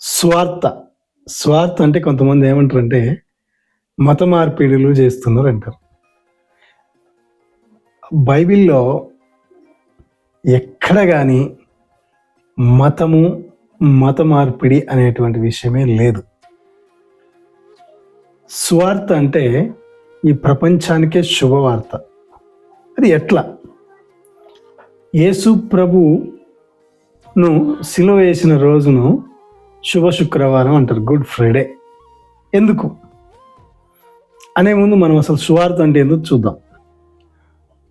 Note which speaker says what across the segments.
Speaker 1: స్వార్థ. స్వార్థ అంటే కొంతమంది ఏమంటారంటే మత మార్పిడులు చేస్తున్నారు అంటారు బైబిల్లో ఎక్కడ కానీ మతము మత మార్పిడి అనేటువంటి విషయమే లేదు. స్వార్థ అంటే ఈ ప్రపంచానికే శుభవార్త. అది ఎట్లా? యేసు ప్రభును సిలువ వేసిన రోజును శుభ శుక్రవారం అంటారు గుడ్ ఫ్రైడే ఎందుకు? అనే ముందు మనం అసలు సువార్త అంటే ఎందుకు చూద్దాం.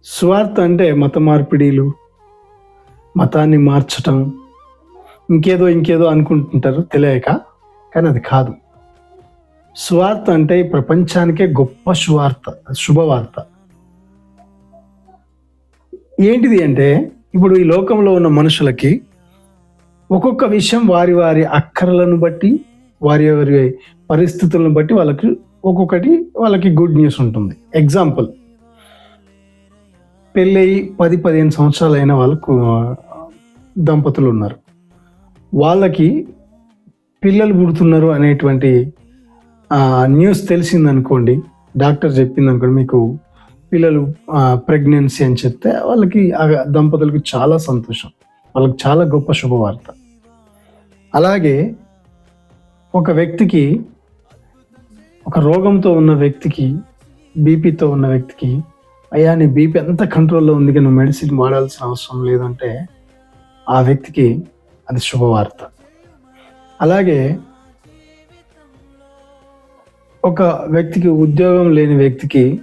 Speaker 1: సువార్త అంటే మత మార్పిడీలు మతాన్ని మార్చటం ఇంకేదో ఇంకేదో అనుకుంటుంటారు తెలియక కానీ అది కాదు. సువార్త అంటే ఈ ప్రపంచానికే గొప్ప సువార్త శుభవార్త. ఏంటిది అంటే ఇప్పుడు ఈ లోకంలో ఉన్న మనుషులకి ఒక్కొక్క విషయం వారి వారి అక్కరలను బట్టి వారి వారి పరిస్థితులను బట్టి వాళ్ళకి ఒక్కొక్కటి వాళ్ళకి గుడ్ న్యూస్ ఉంటుంది. ఎగ్జాంపుల్ పెళ్ళయి పది పదిహేను సంవత్సరాలు అయిన వాళ్ళకు దంపతులు ఉన్నారు. వాళ్ళకి పిల్లలు పుడుతున్నారు అనేటువంటి న్యూస్ తెలిసిందనుకోండి డాక్టర్ చెప్పింది అనుకోండి మీకు పిల్లలు ప్రెగ్నెన్సీ అని చెప్తే వాళ్ళకి ఆ దంపతులకు చాలా సంతోషం. వాళ్ళకి చాలా గొప్ప శుభవార్త. అలాగే ఒక వ్యక్తికి ఒక రోగంతో ఉన్న వ్యక్తికి బీపీతో ఉన్న వ్యక్తికి అయ్యా నీ బీపీ ఎంత కంట్రోల్లో ఉంది కానీ నువ్వు మెడిసిన్ వాడాల్సిన అవసరం లేదంటే ఆ వ్యక్తికి అది శుభవార్త. అలాగే ఒక వ్యక్తికి ఉద్యోగం లేని వ్యక్తికి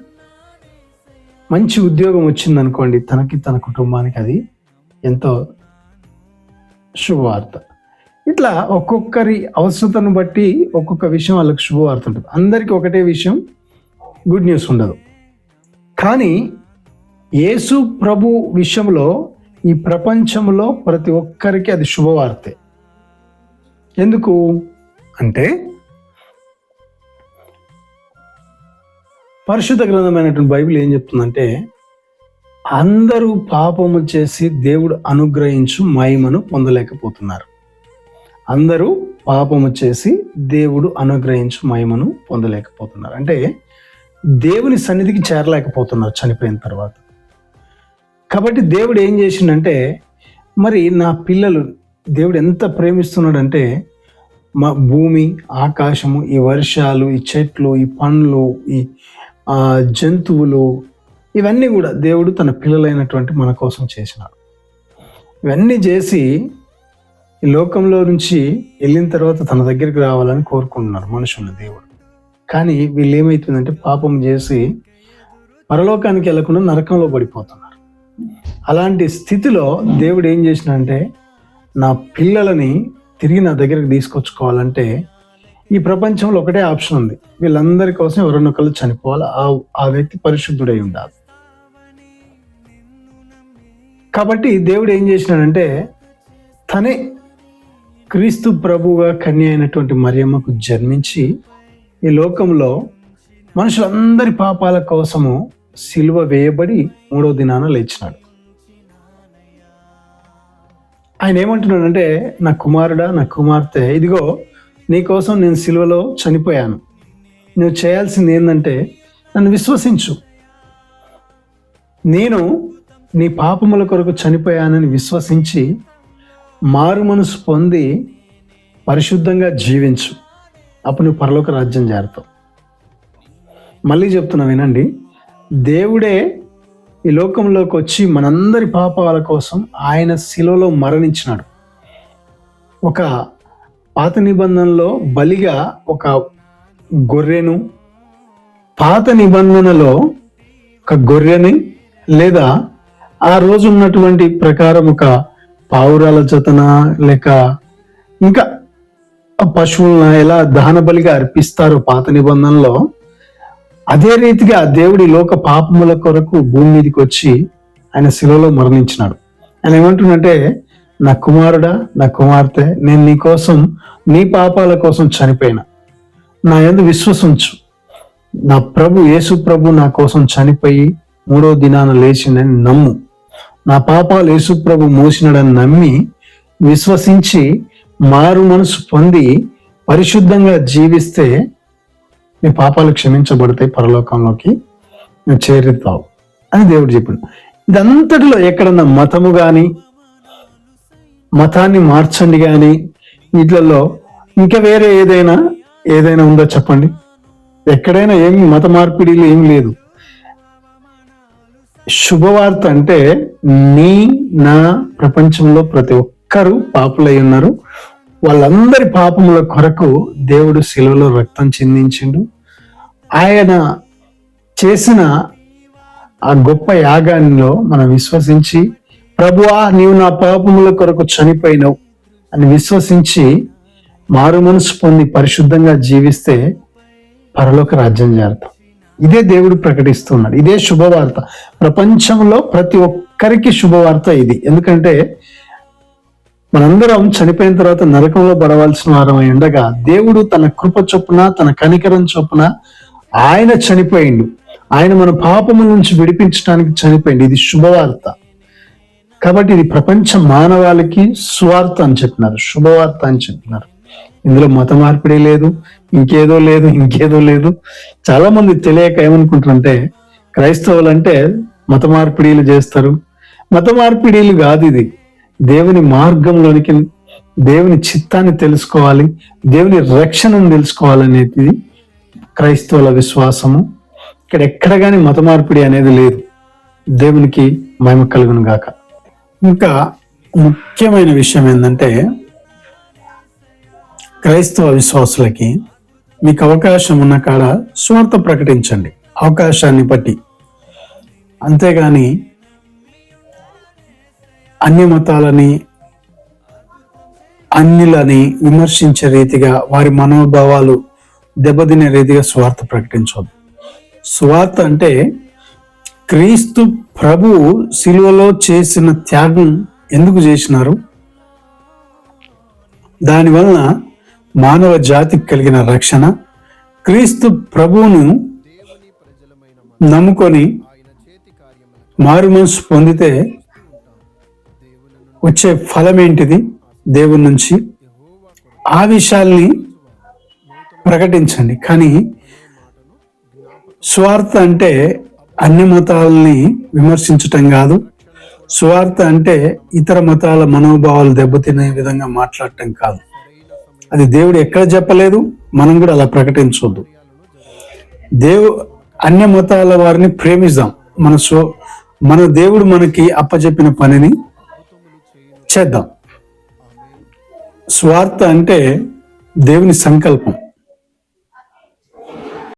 Speaker 1: మంచి ఉద్యోగం వచ్చిందనుకోండి తనకి తన కుటుంబానికి అది ఎంతో శుభవార్త. ఇట్లా ఒక్కొక్కరి అవసరతను బట్టి ఒక్కొక్క విషయం వాళ్ళకి శుభవార్త ఉంటుంది. అందరికీ ఒకటే విషయం గుడ్ న్యూస్ ఉండదు. కానీ యేసు ప్రభు విషయంలో ఈ ప్రపంచంలో ప్రతి ఒక్కరికి అది శుభవార్తే. ఎందుకు అంటే పరిశుద్ధ గ్రంథమైనటువంటి బైబిల్ ఏం చెప్తుందంటే అందరూ పాపము చేసి దేవుడు అనుగ్రహించు మహిమను పొందలేకపోతున్నారు. అందరూ పాపము చేసి దేవుడు అనుగ్రహించు మహిమను పొందలేకపోతున్నారు. అంటే దేవుని సన్నిధికి చేరలేకపోతున్నారు చనిపోయిన తర్వాత. కాబట్టి దేవుడు ఏం చేసిండంటే మరి నా పిల్లలు దేవుడు ఎంత ప్రేమిస్తున్నాడంటే మా భూమి ఆకాశము ఈ వర్షాలు ఈ చెట్లు ఈ పండ్లు ఈ ఆ, జంతువులు ఇవన్నీ కూడా దేవుడు తన పిల్లలైనటువంటి మన కోసం చేసినాడు. ఇవన్నీ చేసి ఈ లోకంలో నుంచి వెళ్ళిన తర్వాత తన దగ్గరికి రావాలని కోరుకుంటున్నారు మనుషులు దేవుడు. కానీ వీళ్ళు ఏమవుతుందంటే పాపం చేసి పరలోకానికి వెళ్ళకుండా నరకంలో పడిపోతున్నారు. అలాంటి స్థితిలో దేవుడు ఏం చేసినంటే నా పిల్లలని తిరిగి నా దగ్గరికి తీసుకొచ్చుకోవాలంటే ఈ ప్రపంచంలో ఒకటే ఆప్షన్ ఉంది. వీళ్ళందరి కోసం ఎవరినొకరు చనిపోవాలి? ఆ ఆ వ్యక్తి పరిశుద్ధుడై ఉండాలి. కాబట్టి దేవుడు ఏం చేసినాడంటే తనే క్రీస్తు ప్రభువుగా కన్య అయినటువంటి మరియమ్మకు జన్మించి ఈ లోకంలో మనుషులందరి పాపాల కోసము సిలువ వేయబడి మూడో దినాన లేచినాడు. ఆయన ఏమంటున్నాడంటే నా కుమారుడా నా కుమార్తె ఇదిగో నీకోసం నేను సిలువలో చనిపోయాను. నువ్వు చేయాల్సింది ఏంటంటే నన్ను విశ్వసించు. నేను నీ పాపముల కొరకు చనిపోయానని విశ్వసించి మారు మనసు పొంది పరిశుద్ధంగా జీవించు. అప్పుడు నువ్వు పరలోక రాజ్యం చేరుతావు మళ్ళీ చెప్తున్నా వినండి. దేవుడే ఈ లోకంలోకి వచ్చి మనందరి పాపాల కోసం ఆయన శిలలో మరణించినాడు. ఒక పాత నిబంధనలో బలిగా ఒక గొర్రెను పాత నిబంధనలో ఒక గొర్రెని లేదా ఆ రోజు ఉన్నటువంటి ప్రకారం ఒక పావురాల జతన లేక ఇంకా పశువులను ఎలా దహన బలిగా అర్పిస్తారో పాత నిబంధనలో అదే రీతిగా దేవుడి లోక పాపముల కొరకు భూమి మీదకి వచ్చి ఆయన శిలలో మరణించినాడు. ఆయన ఏమంటుందంటే నా కుమారుడా నా కుమార్తె నేను నీ కోసం నీ పాపాల కోసం చనిపోయిన. నా ఎందు విశ్వసించు. నా ప్రభు యేసు ప్రభు నా కోసం చనిపోయి మూడో దినాన లేచిందని నమ్ము. నా పాపాలు యేసుప్రభు మోసినడని నమ్మి విశ్వసించి మారు మనసు పొంది పరిశుద్ధంగా జీవిస్తే మీ పాపాలు క్షమించబడతాయి పరలోకంలోకి. నువ్వు చేరుతావు అని దేవుడు చెప్పాడు. ఇదంతటిలో ఎక్కడన్నా మతము కానీ మతాన్ని మార్చండి కానీ వీటిలలో ఇంకా వేరే ఏదైనా ఏదైనా ఉందో చెప్పండి? ఎక్కడైనా ఏమి మత మార్పిడిలు ఏం లేదు. శుభవార్త అంటే నీ నా ప్రపంచంలో ప్రతి ఒక్కరూ పాపులై ఉన్నారు. వాళ్ళందరి పాపముల కొరకు దేవుడు శిలువలో రక్తం చిందించిండు. ఆయన చేసిన ఆ గొప్ప యాగాల్లో మనం విశ్వసించి ప్రభువా నీవు నా పాపముల కొరకు చనిపోయినావు అని విశ్వసించి మారు మనసు పొంది పరిశుద్ధంగా జీవిస్తే పరలోక రాజ్యం చేరతాం. ఇదే దేవుడు ప్రకటిస్తున్నాడు. ఇదే శుభవార్త. ప్రపంచంలో ప్రతి ఒక్కరికి శుభవార్త ఇది. ఎందుకంటే మనందరం చనిపోయిన తర్వాత నరకంలో పడవలసిన వారం అయి ఉండగా దేవుడు తన కృప చొప్పున తన కనికరం చొప్పున ఆయన చనిపోయిండు. ఆయన మన పాపము నుంచి విడిపించడానికి చనిపోయింది ఇది శుభవార్త. కాబట్టి ఇది ప్రపంచ మానవాళికి సువార్త అని చెప్పినారు. శుభవార్త అని చెప్పినారు. ఇందులో మత మార్పిడి లేదు. ఇంకేదో లేదు ఇంకేదో లేదు. చాలా మంది తెలియక ఏమనుకుంటారంటే క్రైస్తవులు అంటే మత మార్పిడీలు చేస్తారు. మత మార్పిడీలు కాదు ఇది. దేవుని మార్గంలోనికి దేవుని చిత్తాన్ని తెలుసుకోవాలి దేవుని రక్షణను తెలుసుకోవాలనేది క్రైస్తవుల విశ్వాసము. ఇక్కడ ఎక్కడ కానీ మత మార్పిడి అనేది లేదు. దేవునికి మహిమ కలుగును గాక. ఇంకా ముఖ్యమైన విషయం ఏంటంటే క్రైస్తవ విశ్వాసులకి మీకు అవకాశం ఉన్న కాడ స్వార్థ ప్రకటించండి. అవకాశాన్ని బట్టి. అంతేగాని అన్ని మతాలని అన్నిలని విమర్శించే రీతిగా వారి మనోభావాలు దెబ్బతినే రీతిగా స్వార్థ ప్రకటించవద్దు స్వార్థ అంటే క్రీస్తు ప్రభు శిలువలో చేసిన త్యాగం ఎందుకు చేసినారు? దానివల్ల మానవ జాతికి కలిగిన రక్షణ క్రీస్తు ప్రభువును నమ్ముకొని మారు మనసు పొందితే వచ్చే ఫలం ఏంటిది దేవుని నుంచి ఆ విషయాల్ని ప్రకటించండి. కానీ స్వార్థ అంటే అన్ని మతాలని విమర్శించటం కాదు. స్వార్థ అంటే ఇతర మతాల మనోభావాలు దెబ్బతినే విధంగా మాట్లాడటం కాదు. అది దేవుడు ఎక్కడ చెప్పలేదు మనం కూడా అలా ప్రకటించవద్దు దేవు అన్య మతాల వారిని ప్రేమిద్దాం. మన సో మన దేవుడు మనకి అప్పచెప్పిన పనిని చేద్దాం. స్వార్థ అంటే దేవుని సంకల్పం.